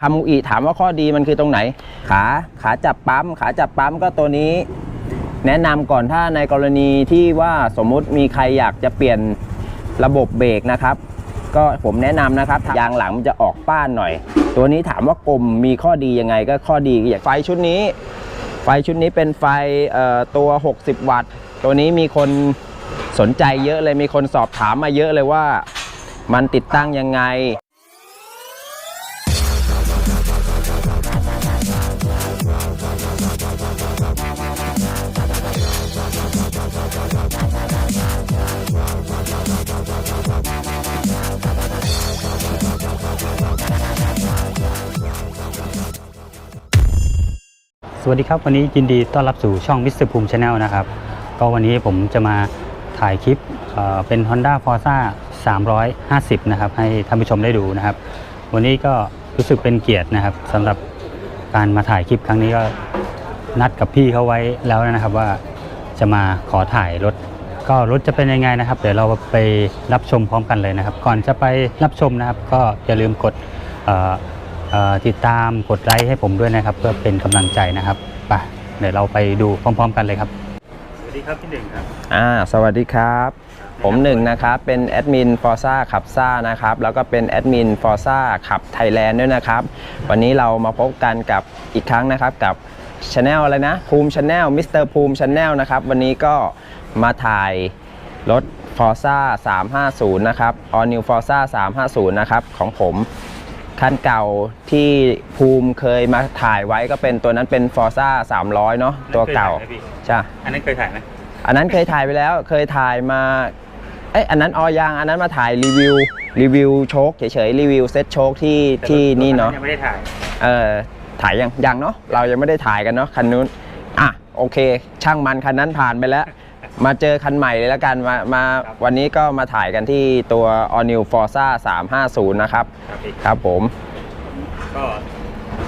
คามูอิถามว่าข้อดีมันคือตรงไหน ขาขาจับปั๊ม ขาจับปั๊มก็ตัวนี้ แนะนำก่อนถ้าในกรณีที่ว่าสมมุติมีใครอยากจะเปลี่ยนระบบเบรกนะครับ ก็ผมแนะนำนะครับยางหลังมันจะออกป้านหน่อย ตัวนี้ถามว่ากลมมีข้อดียังไงก็ข้อดีอย่างไฟชุดนี้ ไฟชุดนี้เป็นไฟเอ่อตัว 60 วัตต์ ตัวนี้มีคนสนใจเยอะเลยมีคนสอบถามมาเยอะเลยว่า มันติดตั้งยังไง วัสดีครับวันนี้ยินดีต้อนรับสู่ช่องมิสเตอร์ภูมิชาแนลนะครับ ก็วันนี้ผมจะมาถ่ายคลิปเป็น Honda Forza 350 นะครับ ให้ท่านผู้ชมได้ดูนะครับ วันนี้ก็รู้สึกเป็นเกียรตินะครับสำหรับการมาถ่ายคลิปครั้งนี้ก็นัดกับพี่เขาไว้แล้วนะครับว่าจะมาขอถ่ายรถ ก็รถจะเป็นยังไงนะครับ เดี๋ยวเราไปรับชมพร้อมกันเลยนะครับ ก่อนจะไปรับชมนะครับ ก็อย่าลืมกด ติดตามกดไลค์ให้ผมด้วยนะครับ เพื่อเป็นกำลังใจนะครับไปเดี๋ยวเราไปดูพร้อม ๆ กันเลยครับ สวัสดีครับพี่หนึ่งครับอ่าสวัสดีครับ ผมหนึ่งนะครับ เป็นแอดมินฟอร์ซ่าขับซ่านะครับ แล้วก็เป็นแอดมินฟอร์ซ่าขับไทยแลนด์ด้วยนะครับ วันนี้เรามาพบกันกับอีกครั้งนะครับกับช anel อะไรนะ ภูมิช anel มิสเตอร์ภูมิช anel นะครับ วันนี้ก็มาถ่ายรถ Forza 350 นะครับ All New Forza 350 นะครับ ของผม คันเก่าที่ภูมิเคยมาถ่ายไว้ก็เป็นตัวนั้นเป็น Forza 300 เนาะตัวเก่าใช่อันนั้นเคยถ่ายไหมอันนั้นเคยถ่ายไปแล้วเคยถ่ายมาเอ้ยอันนั้นออยางอันนั้นมาถ่ายรีวิวรีวิวโชคเฉยๆรีวิวเซ็ตโชคที่ที่นี่เนาะยังไม่ได้ถ่ายเออถ่ายยังยังเนาะเรายังไม่ได้ถ่ายกันเนาะคันนู้นอะโอเค ช่างมันคันนั้นผ่านไปแล้ว มาเจอคันใหม่เลยแล้วกันมามาวันนี้ก็มาถ่ายกันที่ตัว All New Forza 350 นะครับ ครับพี่ครับผม ก็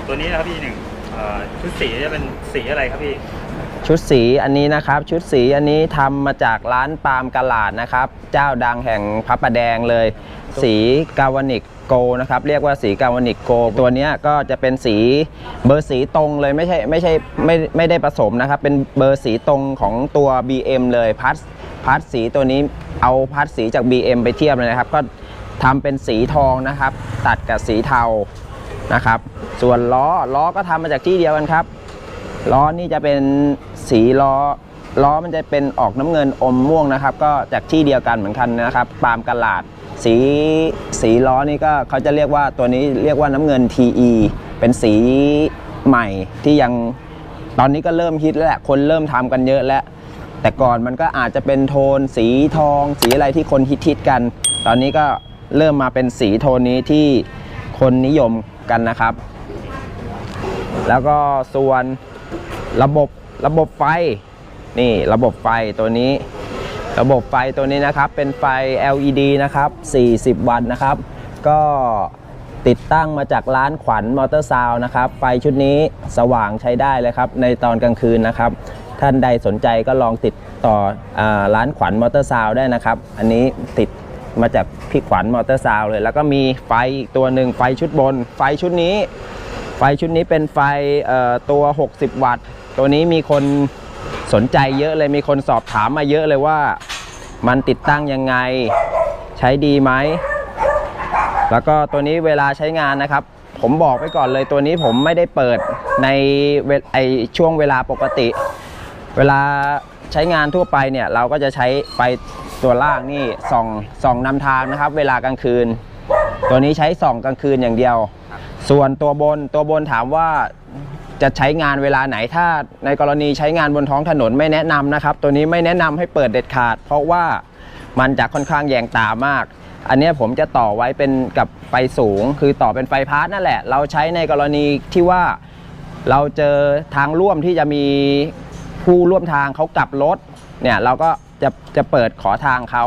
ตัวนี้นะครับพี่หนึ่งเอ่อ ชุดสีจะเป็นสีอะไรครับพี่ ชุดสีอันนี้นะครับ ชุดสีอันนี้ทำมาจากร้านปาล์มกะลาดนะครับ เจ้าดังแห่งพระประแดงเลย สีกาวานิกโกนะครับเรียกว่าสีกาวานิกโก ตัวนี้ก็จะเป็นสีเบอร์สีตรงเลยไม่ใช่ไม่ใช่ไม่ไม่ได้ผสมนะครับ เป็นเบอร์สีตรงของตัว BM เลยพัดพัดสีตัวนี้เอาพัดสีจาก BM ไปเทียบเลยนะครับ ก็ทำเป็นสีทองนะครับ ตัดกับสีเทา นะครับ ส่วนล้อล้อก็ทำมาจากที่เดียวกันครับ ล้อนี่จะเป็นสีล้อล้อมันจะเป็นออกน้ำเงินอมม่วงนะครับ ก็จากที่เดียวกันเหมือนกันนะครับปาล์มกะลาด สีสีล้อนี่ก็เขาจะเรียกว่าตัวนี้เรียกว่าน้ำเงิน TE เป็นสีใหม่ที่ยังตอนนี้ก็เริ่มฮิตแล้วแหละคนเริ่มทำกันเยอะแล้ว แต่ก่อนมันก็อาจจะเป็นโทนสีทอง สีอะไรที่คนฮิตๆกัน ตอนนี้ก็เริ่มมาเป็นสีโทนนี้ที่คนนิยม กันนะครับ แล้วก็ส่วนระบบระบบไฟนี่ระบบไฟตัวนี้ ระบบไฟตัวนี้นะครับ เป็นไฟ LED นะครับ 40 วัตต์นะครับ ก็ติดตั้งมาจากร้านขวัญมอเตอร์ซาวนะครับ ไฟชุดนี้สว่างใช้ได้เลยครับ ในตอนกลางคืนนะครับ ท่านใดสนใจก็ลองติดต่ออร้านขวัญมอเตอร์ซาวได้นะครับ อันนี้ติด มาจากพี่ขวัญมอเตอร์ซาวเลย แล้วก็มีไฟอีกตัวหนึ่งไฟชุดบน ไฟชุดนี้ ไฟชุดนี้เป็นไฟตัว 60 วัตต์ ตัวนี้มีคนสนใจเยอะเลยมีคนสอบถามมาเยอะเลยว่า มันติดตั้งยังไงใช้ดีไหม แล้วก็ตัวนี้เวลาใช้งานนะครับ ผมบอกไปก่อนเลยตัวนี้ผมไม่ได้เปิดในไอช่วงเวลาปกติ เวลาใช้งานทั่วไปเนี่ย เราก็จะใช้ไฟ ตัวล่างนี่ส่องส่องนำทางนะครับ เวลากลางคืน ตัวนี้ใช้ส่องกลางคืนอย่างเดียว ส่วนตัวบนตัวบนถามว่าจะใช้งานเวลาไหนถ้าในกรณีใช้งานบนท้องถนนไม่แนะนำนะครับ ตัวนี้ไม่แนะนำให้เปิดเด็ดขาด เพราะว่ามันจะค่อนข้างแยงตามาก อันนี้ผมจะต่อไว้เป็นกับไฟสูง คือต่อเป็นไฟพาร์ทนั่นแหละ เราใช้ในกรณีที่ว่าเราเจอทางร่วมที่จะมีผู้ร่วมทางเขากลับรถเนี่ยเราก็ จะจะเปิดขอทางเขา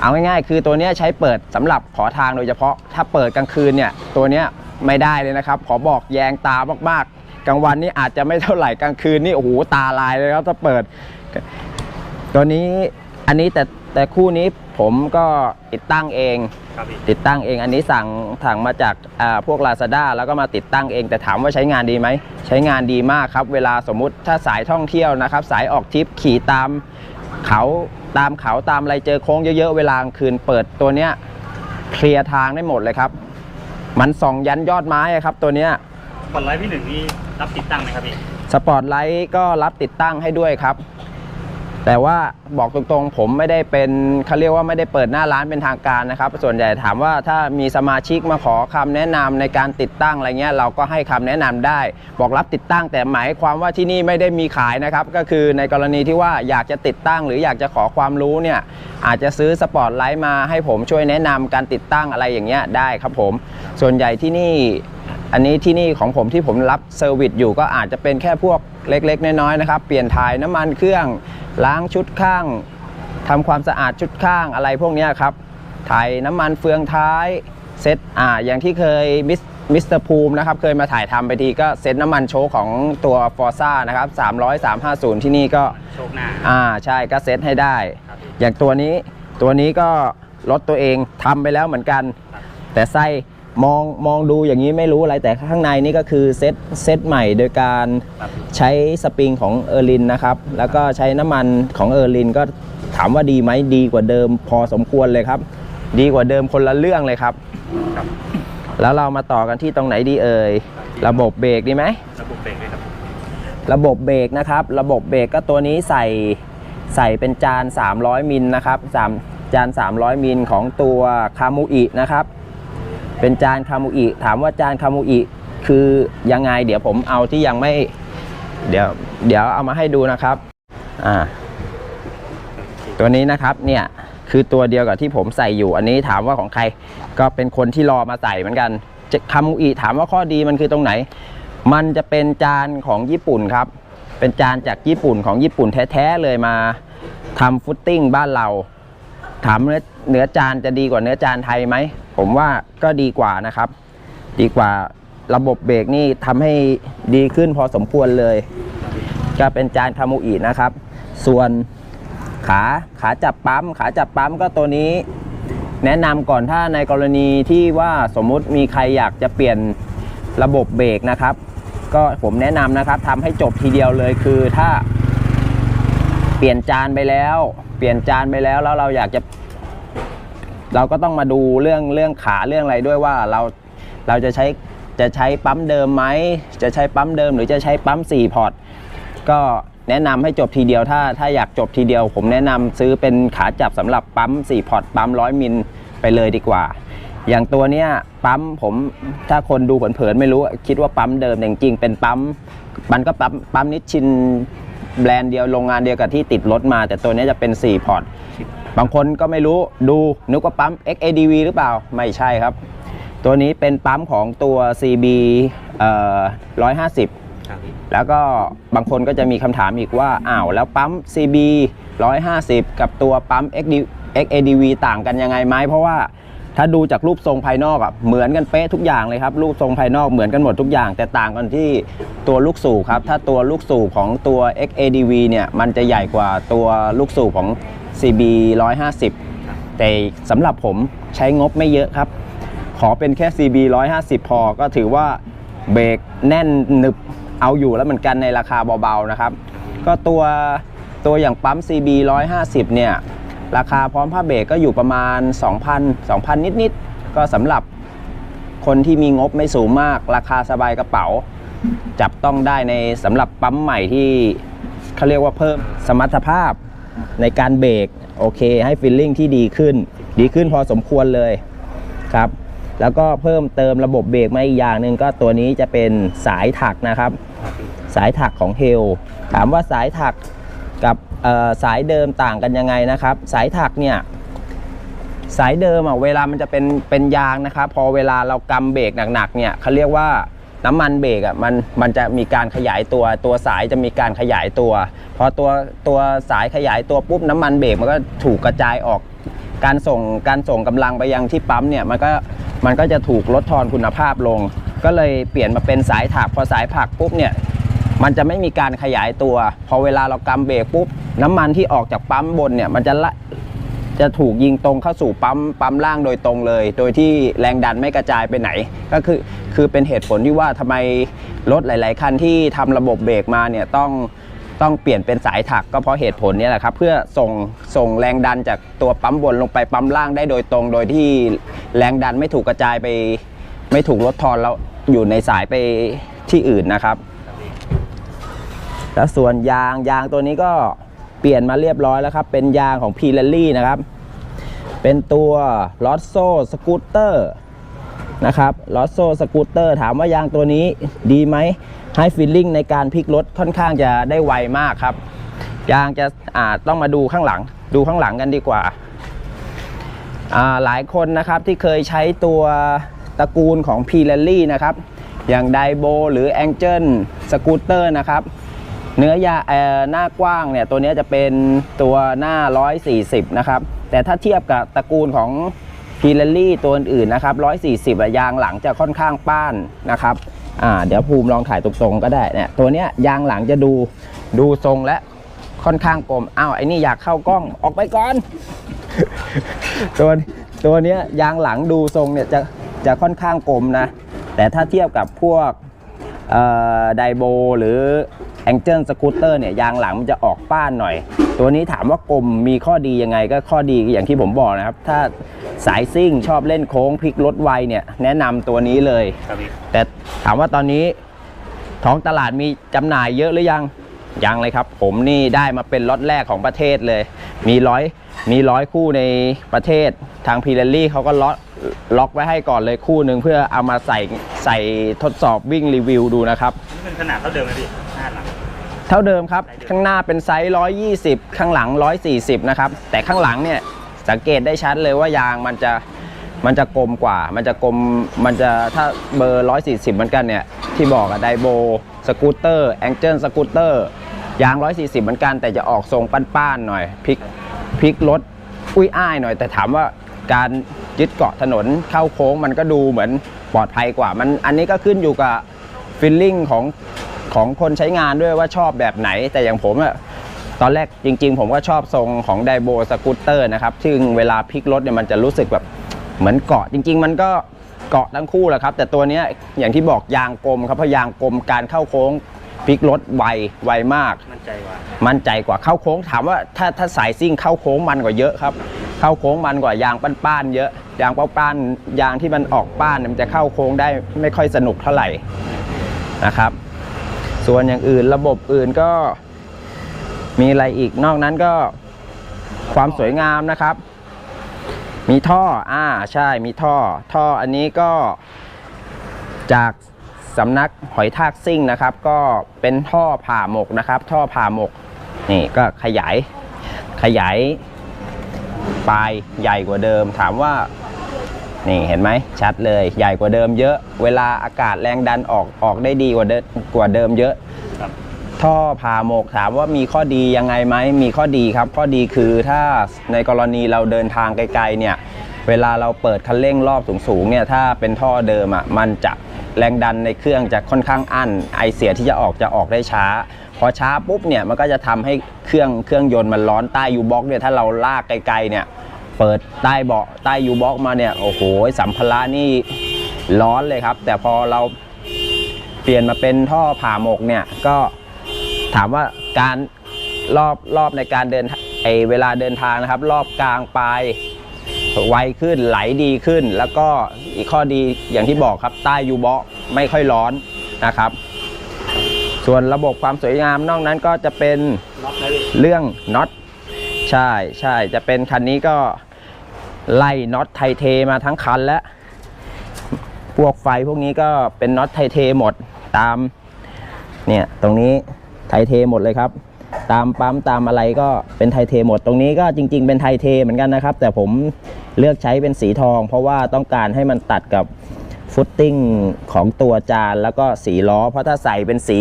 เอาง่ายๆ คือตัวเนี้ยใช้เปิดสำหรับขอทางโดยเฉพาะ ถ้าเปิดกลางคืนเนี่ยตัวเนี้ยไม่ได้เลยนะครับ ขอบอกแยงตามากๆ กลางวันนี่อาจจะไม่เท่าไหร่กลางคืนนี่โอ้โหตาลายเลยครับถ้าเปิด ตัวนี้อันนี้แต่แต่คู่นี้ผมก็ติดตั้งเองครับพี่ติดตั้งเองอันนี้สั่งสั่งมาจากอ่าพวก Lazada แล้วก็มาติดตั้งเอง แต่ถามว่าใช้งานดีไหม ใช้งานดีมากครับ เวลาสมมุติถ้าสายท่องเที่ยวนะครับ สายออกทริปขี่ตาม เขาตามเขาตามอะไรเจอโค้งเยอะๆเวลากลางคืนเปิดตัวเนี้ยเคลียร์ทางได้หมดเลยครับ มันส่องยันยอดไม้อะครับ ตัวเนี้ยผลไลท์พี่หนึ่งนี่รับติดตั้งไหมครับพี่สปอตไลท์ก็รับติดตั้งให้ด้วยครับ แต่ว่าบอกตรงๆ ผมไม่ได้เป็นเขาเรียกว่าไม่ได้เปิดหน้าร้านเป็นทางการนะครับ ส่วนใหญ่ถามว่าถ้ามีสมาชิกมาขอคำแนะนำในการติดตั้งอะไรเงี้ยเราก็ให้คำแนะนำได้ บอกรับติดตั้งแต่หมายความว่าที่นี่ไม่ได้มีขายนะครับ ก็คือในกรณีที่ว่าอยากจะติดตั้ง หรืออยากจะขอความรู้เนี่ยอาจจะซื้อสปอตไลท์มาให้ผมช่วยแนะนำการติดตั้งอะไรอย่างเงี้ยได้ครับผม ส่วนใหญ่ที่นี่ อันนี้ที่นี่ของผมที่ผมรับเซอร์วิสอยู่ก็อาจจะเป็นแค่พวกเล็ก ๆ น้อยๆนะครับ เปลี่ยนถ่ายน้ำมันเครื่องล้างชุดข้างทำความสะอาดชุดข้างอะไรพวกเนี้ยครับถ่ายน้ำมันเฟืองท้ายเซ็ตอ่าอย่างที่เคยมิสมิสเตอร์ภูมินะครับเคยมาถ่ายทำไปทีก็เซ็ตน้ำมันโชคของตัว f o r z a นะครับ300 350 ที่นี่ก็โชคหน้าอ่าใช่ก็เซ็ตให้ได้ครับพี่อย่างตัวนี้ตัวนี้ก็รถตัวเองทำไปแล้วเหมือนกัน แต่ไส้ มองมองดูอย่างนี้ไม่รู้อะไรแต่ข้างในนี่ก็คือเซตเซตใหม่โดยการครับพี่ใช้สปริงของเออร์ลินนะครับ แล้วก็ใช้น้ำมันของเออร์ลินก็ถามว่าดีไหมดีกว่าเดิมพอสมควรเลยครับ ดีกว่าเดิมคนละเรื่องเลยครับครับแล้วเรามาต่อกันที่ตรงไหนดีเอ่ยระบบเบรกดีไหมระบบเบรกด้วยครับระบบเบรกนะครับ ระบบเบรกก็ตัวนี้ใส่ใส่เป็นจาน 300มิลนะครับสามจาน 300มิลของตัวคามูอินะครับ เป็นจานคามูอิถามว่าจานคามูอิคือยังไง เดี๋ยวผมเอาที่ยังไม่ เดี๋ยว เดี๋ยวเอามาให้ดูนะครับ อ่า ตัวนี้นะครับเนี่ยคือตัวเดียวกับที่ผมใส่อยู่ อันนี้ถามว่าของใครก็เป็นคนที่รอมาใส่เหมือนกันจะคามูอิถามว่าข้อดีมันคือตรงไหน มันจะเป็นจานของญี่ปุ่นครับ เป็นจานจากญี่ปุ่นของญี่ปุ่นแท้ๆเลยมาทำฟุตติ้งบ้านเรา ถามเนื้อเนื้อจานจะดีกว่าเนื้อจานไทยไหม ผมว่าก็ดีกว่านะครับ ดีกว่าระบบเบรกนี่ทำให้ดีขึ้นพอสมควรเลย ก็เป็นจานคามูอินะครับ ส่วนขาขาจับปั๊ม ขาจับปั๊มก็ตัวนี้ แนะนำก่อนถ้าในกรณีที่ว่าสมมุติมีใครอยากจะเปลี่ยนระบบเบรกนะครับ ก็ผมแนะนำนะครับทำให้จบทีเดียวเลยคือถ้าเปลี่ยนจานไปแล้ว เปลี่ยนจานไปแล้วแล้วเราอยากจะ เราก็ต้องมาดูเรื่องเรื่องขาเรื่องอะไรด้วยว่าเราเราจะใช้จะใช้ปั๊มเดิมไหมจะใช้ปั๊มเดิม หรือจะใช้ปั๊ม4พอร์ตก็แนะนำให้จบทีเดียวถ้าถ้าอยากจบทีเดียว ผมแนะนำซื้อเป็นขาจับสำหรับปั๊ม4พอร์ตปั๊ม100มิลไปเลยดีกว่า อย่างตัวเนี้ยปั๊มผมถ้าคนดูเผินๆไม่รู้คิดว่าปั๊มเดิมแต่จริงเป็นปั๊มมันก็ปั๊มปั๊มนิชชินแบรนด์เดียวโรงงานเดียวกับที่ติดรถมา แต่ตัวนี้จะเป็น4พอร์ต บางคนก็ไม่รู้ดูนึกว่าปั๊ม XADV หรือเปล่าไม่ใช่ครับ ตัวนี้เป็นปั๊มของตัว CB เอ่อ150ครับพี่แล้วก็บางคนก็จะมีคำถามอีกว่าอ้าวแล้วปั๊ม CB 150 กับตัวปั๊ม XD XADV ต่างกันยังไงไหมเพราะว่าถ้าดูจากรูปทรงภายนอกอะเหมือนกันเป๊ะทุกอย่างเลยครับ รูปทรงภายนอกเหมือนกันหมดทุกอย่าง แต่ต่างกันที่ตัวลูกสูบครับ ถ้าตัวลูกสูบของตัว XADV เนี่ยมันจะใหญ่กว่าตัวลูกสูบของ CB 150 แต่สำหรับผมใช้งบไม่เยอะครับ ขอเป็นแค่ CB 150 พอ ก็ถือว่าเบรกแน่นหนึบเอาอยู่แล้วเหมือนกันในราคาเบาๆนะครับ ก็ตัวตัวอย่างปั๊ม CB 150 เนี่ย ราคาพร้อมผ้าเบรกก็อยู่ประมาณ 2,000 2,000 นิดๆ ก็สำหรับคนที่มีงบไม่สูงมาก ราคาสบายกระเป๋า จับต้องได้ในสำหรับปั๊มใหม่ที่เขาเรียกว่าเพิ่มสมรรถภาพ ในการเบรกโอเค ให้ฟิลลิ่งที่ดีขึ้น ดีขึ้นพอสมควรเลยครับ แล้วก็เพิ่มเติมระบบเบรกมาอีกอย่างหนึ่งก็ตัวนี้จะเป็นสายถักนะครับ สายถักของเฮลถามว่าสายถักกับสายเดิมต่างกันยังไงนะครับ สายถักเนี่ยสายเดิมอะเวลามันจะเป็นเป็นยางนะครับ พอเวลาเรากำเบรกหนักๆเนี่ยเขาเรียกว่า น้ำมันเบรกอะมันมันจะมีการขยายตัว ตัวสายจะมีการขยายตัว พอตัวตัวสายขยายตัวปุ๊บน้ำมันเบรกมันก็ถูกกระจายออก การส่งการส่งกำลังไปยังที่ปั๊มเนี่ยมันก็มันก็จะถูกลดทอนคุณภาพลง ก็เลยเปลี่ยนมาเป็นสายถัก พอสายผักปุ๊บเนี่ยมันจะไม่มีการขยายตัว พอเวลาเรากำเบรกปุ๊บน้ำมันที่ออกจากปั๊มบนเนี่ยมันจะละ จะถูกยิงตรงเข้าสู่ปั๊มปั๊มล่างโดยตรงเลย โดยที่แรงดันไม่กระจายไปไหน ก็คือคือเป็นเหตุผลที่ว่าทำไมรถหลาย ๆ คันที่ทำระบบเบรกมาเนี่ยต้องต้องเปลี่ยนเป็นสายถักก็เพราะเหตุผลนี้แหละครับ เพื่อส่งส่งแรงดันจากตัวปั๊มบนลงไปปั๊มล่างได้โดยตรง โดยที่แรงดันไม่ถูกกระจายไป ไม่ถูกลดทอนแล้วอยู่ในสายไปที่อื่นนะครับ แล้วส่วนยางยางตัวนี้ก็ เปลี่ยนมาเรียบร้อยแล้วครับ เป็นยางของ p ี r ลลี่นะครับ เป็นตัวลอ s โซสกูตเตอร์นะครับลอ s โซสกูตเตอร์ถามว่ายางตัวนี้ดีไหมให้ฟีลลิ่งในการพลิกรถค่อนข้างจะได้ไวมากครับ ยางจะอาต้องมาดูข้างหลัง ดูข้างหลังกันดีกว่าหลายคนนะครับที่เคยใช้ตัวตระกูลของ p ี r ลลี่นะครับ อย่างไดโบหรือ a n g e l สกูตเตอร์นะครับ เนื้อยาเอ่อหน้ากว้างเนี่ยตัวนี้จะเป็นตัวหน้า 140 นะครับ แต่ถ้าเทียบกับตระกูลของพีเรลลี่ตัวอื่นนะครับ 140อะยางหลังจะค่อนข้างป้านนะครับอ่าเดี๋ยวภูมิลองถ่ายตรงๆก็ได้เนี่ยตัวเนี้ยยางหลังจะดูดูทรงและค่อนข้างกลมอ้าวไอ้นี่อยากเข้ากล้องออกไปก่อน ตัวตัวเนี้ยยางหลังดูทรงเนี่ยจะจะค่อนข้างกลมนะ แต่ถ้าเทียบกับพวก ไดโบหรือแองเจิลสกูตเตอร์เนี่ยยางหลังมันจะออกป้านหน่อย ตัวนี้ถามว่ากลมมีข้อดียังไงก็ข้อดีอย่างที่ผมบอกนะครับ ถ้าสายซิ่งชอบเล่นโค้งพลิกรถไวเนี่ยแนะนำตัวนี้เลยครับพี่แต่ถามว่าตอนนี้ท้องตลาดมีจำหน่ายเยอะหรือยัง ยังเลยครับ ผมนี่ได้มาเป็นล็อตแรกของประเทศเลย มีร้อยมีร้อยคู่ในประเทศทางพีเรลลี่เขาก็ล็อกล็อกไว้ให้ก่อนเลยคู่หนึ่งเพื่อเอามาใส่ใส่ทดสอบวิ่งรีวิวดูนะครับนี่เป็นขนาดเท่าเดิมไหมพี่หน้าหลังเท่าเดิมครับ ข้างหน้าเป็นไซส์ 120 ข้างหลัง 140 นะครับ แต่ข้างหลังเนี่ยสังเกตได้ชัดเลยว่ายางมันจะมันจะกลมกว่า มันจะกลม มันจะถ้าเบอร์ 140 เหมือนกันเนี่ย ที่บอกอะไดโบ สกูตเตอร์ แองเจิลสกูตเตอร์ ยาง 140 เหมือนกันแต่จะออกทรงป้านๆหน่อยพลิกพลิกรถอุ้ยอ้ายหน่อย แต่ถามว่าการยึดเกาะถนนเข้าโค้งมันก็ดูเหมือนปลอดภัยกว่ามันอันนี้ก็ขึ้นอยู่กับฟีลลิ่งของของคนใช้งานด้วยว่าชอบแบบไหน แต่อย่างผมอะตอนแรกจริง ๆ ผมก็ชอบทรงของไดโบสกูตเตอร์นะครับซึ่งเวลาพลิกรถเนี่ยมันจะรู้สึกแบบเหมือนเกาะจริง ๆ มันก็เกาะทั้งคู่แหละครับ แต่ตัวเนี้ยอย่างที่บอกยางกลมครับเพราะยางกลมการเข้าโค้ง พลิกรถไวไวมาก มั่นใจว่า มั่นใจกว่าเข้าโค้งถามว่าถ้าถ้าสายซิ่งเข้าโค้งมันกว่าเยอะครับ เข้าโค้งมันกว่ายางป้านๆเยอะ ยางป้านๆยางที่มันออกป้านเนี่ยมันจะเข้าโค้งได้ไม่ค่อยสนุกเท่าไหร่นะครับ ส่วนอย่างอื่นระบบอื่นก็มีอะไรอีกนอกนั้นก็ความสวยงามนะครับ มีท่ออ่าใช่มีท่อ ท่ออันนี้ก็จาก สำนักหอยทากซิ่งนะครับ ก็เป็นท่อผ่าหมกนะครับ ท่อผ่าหมกนี่ก็ขยายขยายปลายใหญ่กว่าเดิม ถามว่านี่เห็นไหมชัดเลยใหญ่กว่าเดิมเยอะ เวลาอากาศแรงดันออกออกได้ดีกว่าเดิมกว่าเดิมเยอะท่อผ่าหมกถามว่ามีข้อดียังไงไหมมีข้อดีครับ ข้อดีคือถ้าในกรณีเราเดินทางไกลๆเนี่ย เวลาเราเปิดคันเร่งรอบสูงๆเนี่ยถ้าเป็นท่อเดิมอะมันจะ แรงดันในเครื่องจะค่อนข้างอั้นไอเสียที่จะออกจะออกได้ช้า พอช้าปุ๊บเนี่ยมันก็จะทำให้เครื่องเครื่องยนต์มันร้อนใต้ยูบ็อกเนี่ยถ้าเราลากไกลๆเนี่ยเปิดใต้เบาะใต้ยูบ็อกมาเนี่ยโอ้โหสัมภาระนี่ร้อนเลยครับ แต่พอเราเปลี่ยนมาเป็นท่อผ่าหมกเนี่ยก็ถามว่าการรอบรอบในการเดินไอเวลาเดินทางนะครับ รอบกลางปลายไวขึ้นไหลดีขึ้น แล้วก็ อีกข้อดีอย่างที่บอกครับใต้ยูบ็อกไม่ค่อยร้อนนะครับ ส่วนระบบความสวยงามนอกนั้นก็จะเป็นเรื่องน็อตใช่ใช่จะเป็นคันนี้ก็ไล่น็อตไทเทมาทั้งคันแล้วพวกไฟพวกนี้ก็เป็นน็อตไทเทหมดตามเนี่ยตรงนี้ไทเทหมดเลยครับ ตามปั๊มตามอะไรก็เป็นไทเทหมดตรงนี้ก็จริง ๆ เป็นไทเทเหมือนกันนะครับ แต่ผมเลือกใช้เป็นสีทอง เพราะว่าต้องการให้มันตัดกับฟุตติ้งของตัวจานแล้วก็สีล้อ เพราะถ้าใส่เป็นสี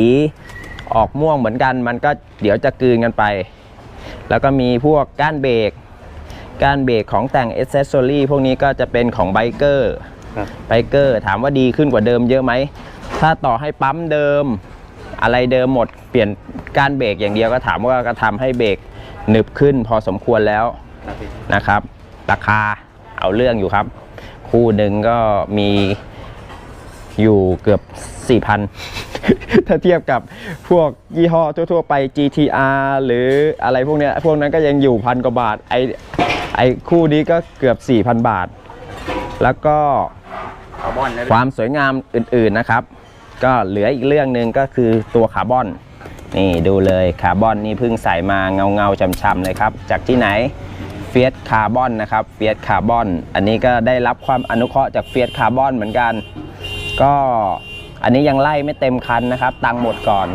ออกม่วงเหมือนกัน มันก็เดี๋ยวจะกลืนกันไป แล้วก็มีพวกก้านเบรกก้านเบรกของแต่งเอเซสซอรี่พวกนี้ก็จะเป็นของไบเกอร์ครับไบเกอร์ถามว่าดีขึ้นกว่าเดิมเยอะไหมถ้าต่อให้ปั๊มเดิมอะไรเดิมหมดเปลี่ยน ก้านเบรกอย่างเดียวก็ถามว่าก็ทำให้เบรกหนึบขึ้นพอสมควรแล้วครับพี่นะครับ ราคาเอาเรื่องอยู่ครับ คู่หนึ่งก็มีอยู่เกือบ 4,000 ถ้าเทียบกับพวกยี่ห้อทั่วๆไป GTR หรืออะไรพวกเนี้ยพวกนั้นก็ยังอยู่พันกว่าบาท ไอไอคู่นี้ก็เกือบ 4,000 บาท แล้วก็คาร์บอนนะความสวยงามอื่นๆนะครับ ก็เหลืออีกเรื่องหนึ่งก็คือตัวคาร์บอน นี่ดูเลยคาร์บอนนี่เพิ่งใส่มาเงาเงาช่ำๆเลยครับ จากที่ไหนเฟียสคาร์บอนนะครับเฟียสคาร์บอนอันนี้ก็ได้รับความอนุเคราะห์จากเฟียสคาร์บอนเหมือนกัน ก็อันนี้ยังไล่ไม่เต็มคันนะครับ ตังหมดก่อน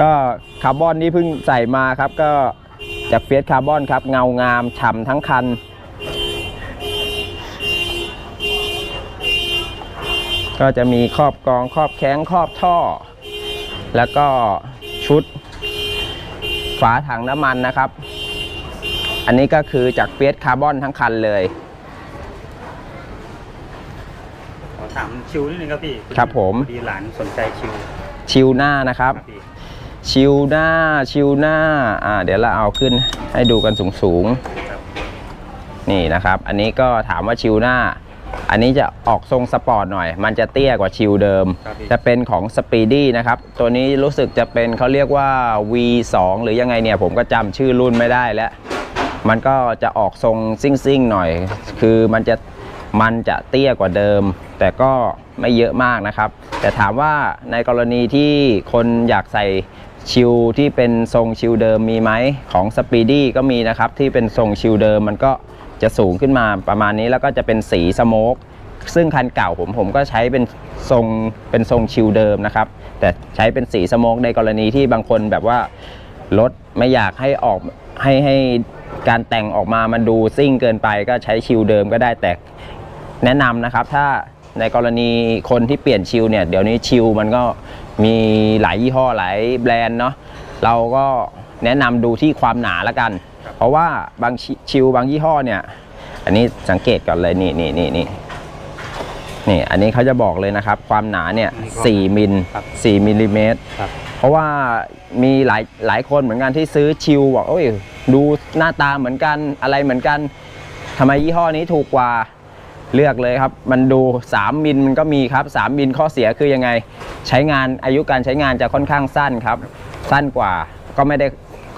ก็คาร์บอนนี่เพิ่งใส่มาครับ ก็จากเฟียสคาร์บอนครับ เงางามฉ่ำทั้งคัน ก็จะมีครอบกองครอบแข้งครอบท่อ แล้วก็ชุดฝาถังน้ำมันนะครับ อันนี้ก็คือจากเฟียสคาร์บอนทั้งคันเลยขอถามชิวนิดนึงครับพี่ครับผมพอดีหลานสนใจชิว ชิวหน้านะครับครับพี่ชิวหน้าชิวหน้าอ่าเดี๋ยวเราเอาขึ้นให้ดูกันสูงสูงครับๆนี่นะครับ อันนี้ก็ถามว่าชิวหน้า อันนี้จะออกทรงสปอร์ตหน่อย มันจะเตี้ยกว่าชิวเดิม ครับพี่ จะเป็นของ Speedy นะครับ ตัวนี้รู้สึกจะเป็นเขาเรียกว่า V2 หรือยังไงเนี่ยผมก็จำชื่อรุ่นไม่ได้แล้ว มันก็จะออกทรงซิ่งๆหน่อย คือมันจะมันจะเตี้ยกว่าเดิม แต่ก็ไม่เยอะมากนะครับ แต่ถามว่าในกรณีที่คนอยากใส่ชิลที่เป็นทรงชิลเดิมมีไหมของ Speedy ก็มีนะครับที่เป็นทรงชิลเดิมมันก็ จะสูงขึ้นมาประมาณนี้แล้วก็จะเป็นสีสโมกซึ่งคันเก่าผมผมก็ใช้เป็นทรงเป็นทรงชิลเดิมนะครับ แต่ใช้เป็นสีสโมกในกรณีที่บางคนแบบว่ารถไม่อยากให้ออกให้ให้การแต่งออกมามันดูซิ่งเกินไปก็ใช้ชิลเดิมก็ได้แต่แนะนำนะครับ ถ้าในกรณีคนที่เปลี่ยนชิลเนี่ยเดี๋ยวนี้ชิลมันก็มีหลายยี่ห้อหลายแบรนด์เนาะเราก็แนะนำดูที่ความหนาละกัน เพราะว่าบางชิชิลบางยี่ห้อเนี่ย อันนี้สังเกตก่อนเลยนี่นี่นี่นี่นี่อันนี้เขาจะบอกเลยนะครับ ความหนาเนี่ย4มิลครับ4มิลลิเมตรครับเพราะว่ามีหลายหลายคนเหมือนกันที่ซื้อชิลบอกโอ้ยดูหน้าตาเหมือนกันอะไรเหมือนกันทำไมยี่ห้อนี้ถูกกว่าเลือกเลยครับ มันดู 3 มิลมันก็มีครับ 3 มิลข้อเสียคือยังไง ใช้งานอายุการใช้งานจะค่อนข้างสั้นครับ สั้นกว่าก็ไม่ได้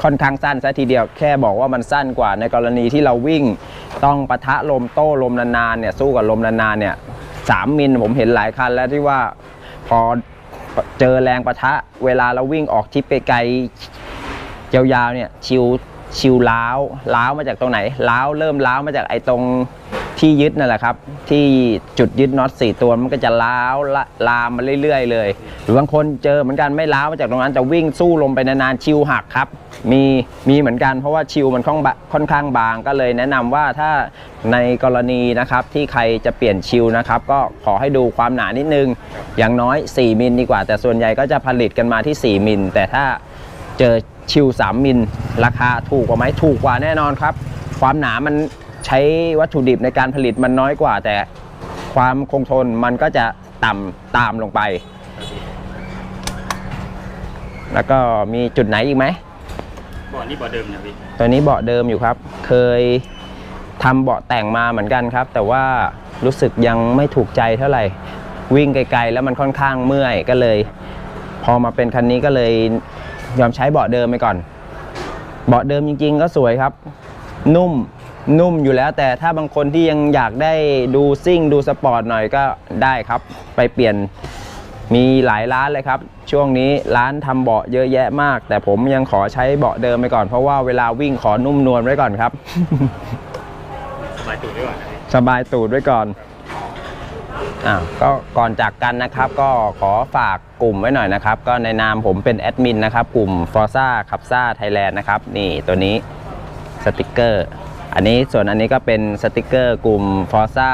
ค่อนข้างสั้นซะทีเดียวแค่บอกว่ามันสั้นกว่าในกรณีที่เราวิ่ง ต้องปะทะลมโต้ลมนานๆเนี่ยสู้กับลมนานๆเนี่ยสามมิลผมเห็นหลายคันแล้วที่ว่าพอเจอแรงปะทะเวลาเราวิ่งออกทิปไปไกลยาวๆเนี่ยชิวชิวล้าวล้าวมาจากตรงไหนล้าวเริ่มล้าวมาจากไอ้ตรง ที่ยึดนั่นแหละครับ ที่จุดยึดน็อตสี่ตัวมันก็จะล้าวละลามมาเรื่อย ๆ เลย หรือบางคนเจอเหมือนกันไม่ล้าวมาจากตรงนั้นแต่วิ่งสู้ลมไปนานๆชิวหักครับ มีมีเหมือนกันเพราะว่าชิวมันค่อนค่อนข้างบางก็เลยแนะนำว่าถ้าในกรณีนะครับที่ใครจะเปลี่ยนชิวนะครับ ก็ขอให้ดูความหนานิดนึง อย่างน้อย 4 มิลดีกว่า แต่ส่วนใหญ่ก็จะผลิตกันมาที่ 4 มิล แต่ถ้าเจอชิว 3 มิลราคาถูกกว่าไหมถูกกว่าแน่นอนครับ ความหนามัน ใช้วัตถุดิบในการผลิตมันน้อยกว่า แต่ความคงทนมันก็จะต่ำตามลงไป แล้วก็มีจุดไหนอีกไหมเบ่อนี่เบ่อเดิมนะพี่ตัวนี้เบาะเดิมอยู่ครับ เคยทำเบาะแต่งมาเหมือนกันครับ แต่ว่ารู้สึกยังไม่ถูกใจเท่าไหร่ วิ่งไกลๆ แล้วมันค่อนข้างเมื่อยก็เลย พอมาเป็นคันนี้ก็เลยยอมใช้เบาะเดิมไปก่อน เบาะเดิมจริง ๆ ก็สวยครับ นุ่ม นุ่มอยู่แล้ว แต่ถ้าบางคนที่ยังอยากได้ดูซิ่งดูสปอร์ตหน่อยก็ได้ครับ ไปเปลี่ยนมีหลายร้านเลยครับ ช่วงนี้ร้านทำเบาะเยอะแยะมาก แต่ผมยังขอใช้เบาะเดิมไปก่อนเพราะว่าเวลาวิ่งขอนุ่มนวลไว้ก่อนครับ สบายตัวด้วยก่อนนะพี่สบายตูดไว้ก่อนอ่าก็ก่อนจากกันนะครับ ก็ขอฝากกลุ่มไว้หน่อยนะครับ ก็ในนามผมเป็นแอดมินนะครับ กลุ่ม f o r z a ขับซ่าไทยแลนด์นะครับ นี่ตัวนี้สติกเกอร์ อันนี้ส่วนอันนี้ก็เป็นสติกเกอร์กลุ่ม f o r z a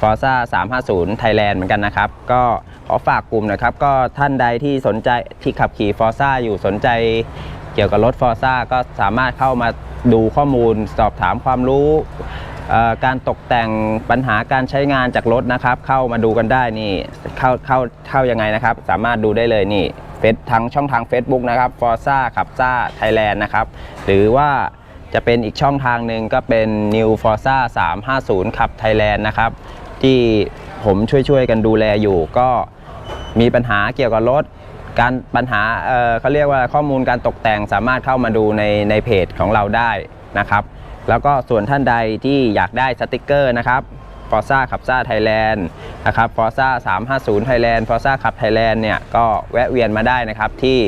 f o r z a 350 Thailand เหมือนกันนะครับ ก็ขอฝากกลุ่มนะครับ ก็ท่านใดที่สนใจที่ขับขี่ f o r z a อยู่สนใจเกี่ยวกับรถ f o r z a ก็สามารถเข้ามาดูข้อมูลสอบถามความรู้การตกแต่งปัญหาการใช้งานจากรถนะครับ เข้ามาดูกันได้นี่เข้าเข้าเข้ายังไงนะครับ สามารถดูได้เลยนี่เฟซทางช่องทาง Facebook นะครับ f o r z a ขับซ่าไทยแลนด์นะครับ หรือว่า จะเป็นอีกช่องทางหนึ่งก็เป็น New Forza 350 ขับ Thailand นะครับ ที่ผมช่วยๆกันดูแลอยู่ก็มีปัญหาเกี่ยวกับรถ การปัญหาเออเขาเรียกว่าข้อมูลการตกแต่งสามารถเข้ามาดูในในเพจของเราได้นะครับ แล้วก็ส่วนท่านใดที่อยากได้สติกเกอร์นะครับ Forza ขับซ่าไทยแลนด์นะครับ Forza 350 Thailand Forza ขับ Thailand เนี่ยก็แวะเวียนมาได้นะครับที่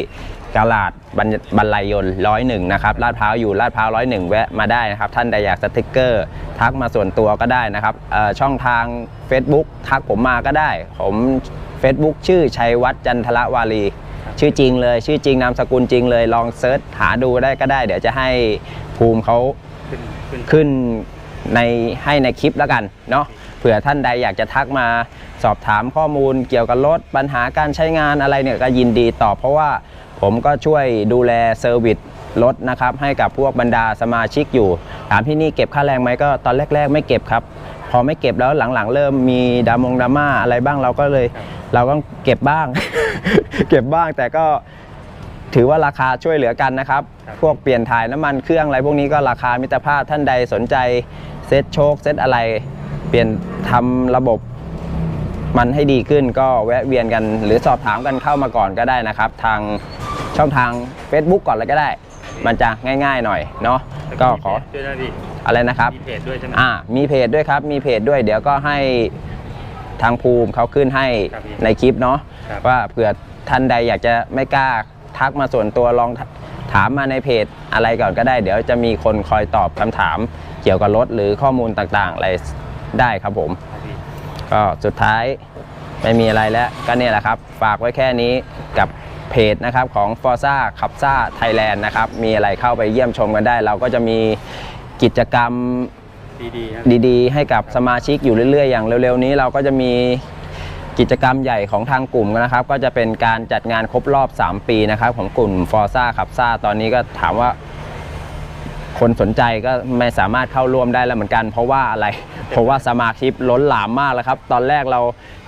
กาลาดบรรบรรลัยยนต์ร้อยหนึ่งนะครับลาดพร้าวอยู่ลาดพร้าวร้อยหนึ่งแวะมาได้นะครับ ท่านใดอยากสติกเกอร์ ทักมาส่วนตัวก็ได้นะครับเอ่อช่องทาง Facebook ทักผมมาก็ได้ ผม Facebook ชื่อชัยวัฒน์จันทรวารีชื่อจริงเลย ชื่อจริงนามสกุลจริงเลยลองเซิร์ชหาดูได้ก็ได้ เดี๋ยวจะให้ภูมิเขาขึ้นขึ้นขึ้นในให้ในคลิปแล้วกันเนาะเผื่อท่านใดอยากจะทักมาสอบถามข้อมูลเกี่ยวกับรถปัญหาการใช้งานอะไรเนี่ยก็ยินดีตอบเพราะว่า ผมก็ช่วยดูแลเซอร์วิสรถนะครับให้กับพวกบรรดาสมาชิกอยู่ ถามที่นี่เก็บค่าแรงไหมก็ตอนแรก ๆ ไม่เก็บครับ พอไม่เก็บแล้วหลังๆ เริ่มมีดามงดราม่าอะไรบ้างเราก็เลย เราก็เก็บบ้าง เก็บบ้างแต่ก็ถือว่าราคาช่วยเหลือกันนะครับครับพวกเปลี่ยนถ่ายน้ำมันเครื่องอะไรพวกนี้ก็ราคามิตรภาพท่านใดสนใจเซ็ตโชคเซ็ตอะไร เปลี่ยนทำระบบ มันให้ดีขึ้นก็แวะเวียนกัน หรือสอบถามกันเข้ามาก่อนก็ได้นะครับ ทางช่องทาง Facebook ก่อนเลยก็ได้ มันจะง่าย ๆหน่อยเนาะก็ขอมีเพจด้วยนะพี่อะไรนะครับ มีเพจด้วยใช่ไหมอ่ามีเพจด้วยครับ มีเพจด้วย เดี๋ยวก็ให้ทางภูมิเขาขึ้นให้ครับพี่ในคลิปเนาะครับ ว่าเผื่อท่านใดอยากจะไม่กล้าทักมาส่วนตัวลองถามมาในเพจอะไรก่อนก็ได้ เดี๋ยวจะมีคนคอยตอบคำถามเกี่ยวกับรถหรือข้อมูลต่างๆอะไรได้ครับผมครับพี่ ก็สุดท้ายไม่มีอะไรแล้วก็เนี่ยแหละครับ ฝากไว้แค่นี้กับเพจนะครับของ f o r z a ขับซ่าไทยแลนด์นะครับ มีอะไรเข้าไปเยี่ยมชมกันได้ เราก็จะมีกิจกรรมดีๆครับดีๆ ให้กับสมาชิกอยู่เรื่อยๆ อย่างเร็วๆ นี้เราก็จะมีกิจกรรมใหญ่ของทางกลุ่มนะครับ ก็จะเป็นการจัดงานครบรอบ 3 ปีนะครับ ของกลุ่มฟอร์ซ่าขับซ่าตอนนี้ก็ถามว่า คนสนใจก็ไม่สามารถเข้าร่วมได้แล้วเหมือนกัน เพราะว่าอะไร เพราะว่าสมาชิกล้นหลามมากแล้วครับ ตอนแรกเรา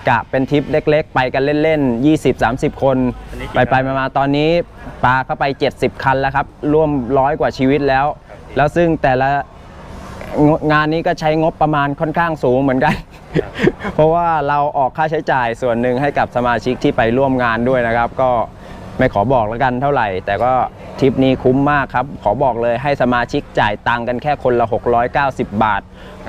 กะเป็นทริปเล็กๆ ไปกันเล่นๆ 20-30 คนอันนี้กี่ไปไปๆมาๆตอนนี้ปลาเข้าไป 70 คันแล้วครับ ร่วมร้อยกว่าชีวิตแล้ว แล้วซึ่งแต่ละงานนี้ก็ใช้งบประมาณค่อนข้างสูงเหมือนกัน เพราะว่าเราออกค่าใช้จ่ายส่วนหนึ่งให้กับสมาชิกที่ไปร่วมงานด้วยนะครับ ก็ไม่ขอบอกแล้วกันเท่าไหร่ แต่ก็ ทริปนี้คุ้มมากครับ ขอบอกเลยให้สมาชิกจ่ายตังค์กันแค่คนละ 690 บาท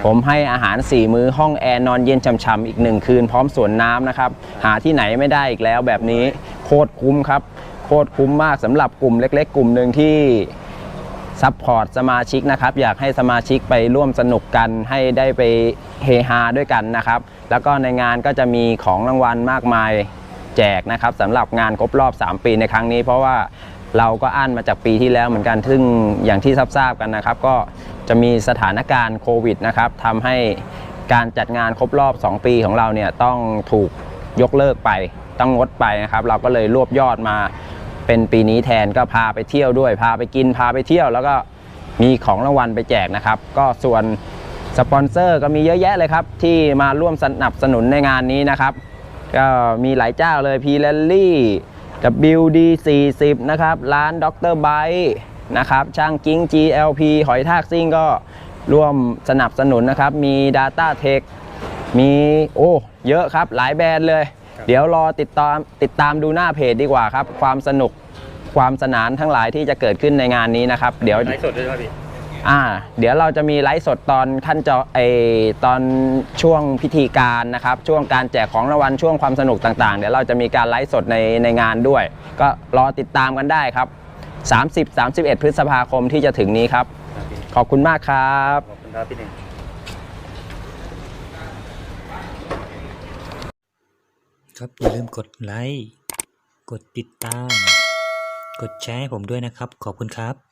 ผมให้อาหาร 4 มื้อห้องแอร์นอนเย็นช่ำๆอีกหนึ่งคืนพร้อมสวนน้ำนะครับ หาที่ไหนไม่ได้อีกแล้วแบบนี้โคตรคุ้มครับ โคตรคุ้มมากสำหรับกลุ่มเล็ก ๆ กลุ่มหนึ่งที่ซัพพอร์ตสมาชิกนะครับ อยากให้สมาชิกไปร่วมสนุกกันให้ได้ไปเฮฮาด้วยกันนะครับ แล้วก็ในงานก็จะมีของรางวัลมากมายแจกนะครับสำหรับงานครบรอบ 3 ปีในครั้งนี้ เพราะว่า เราก็อ่านมาจากปีที่แล้วเหมือนกันซึ่งอย่างที่ทราบกันนะครับ ก็จะมีสถานการณ์โควิดนะครับทำให้การจัดงานครบรอบ 2 ปีของเราเนี่ยต้องถูกยกเลิกไปต้องงดไปนะครับ เราก็เลยรวบยอดมาเป็นปีนี้แทนก็พาไปเที่ยวด้วย พาไปกินพาไปเที่ยว แล้วก็มีของรางวัลไปแจกนะครับ ก็ส่วนสปอนเซอร์ก็มีเยอะแยะเลยครับ ที่มาร่วมสนับสนุนในงานนี้นะครับ ก็มีหลายเจ้าเลยพีแลนลี่ WD40 นะครับ ร้านด็อกเตอร์ไบนะครับ ช่างกิ้ง GLP หอยทากซิ่งก็ร่วมสนับสนุนนะครับ มี Data Tech มี โอ้ เยอะครับ หลายแบรนด์เลย เดี๋ยวรอติดตามติดตามดูหน้าเพจดีกว่าครับ ความสนุกความสนานทั้งหลายที่จะเกิดขึ้นในงานนี้นะครับ เดี๋ยวไลฟ์สดด้วยครับพี่ อ่าเดี๋ยวเราจะมีไลฟ์สดตอนขั้นจอไอตอนช่วงพิธีการนะครับ ช่วงการแจกของรางวัลช่วงความสนุกต่างๆ เดี๋ยวเราจะมีการไลฟ์สดในในงานด้วย ก็รอติดตามกันได้ครับ 30-31 พฤษภาคมที่จะถึงนี้ครับครับพี่ขอบคุณมากครับขอบคุณครับพี่หนึ่งครับอย่าลืมกดไลค์กดติดตาม กดแชร์ให้ผมด้วยนะครับ ขอบคุณครับ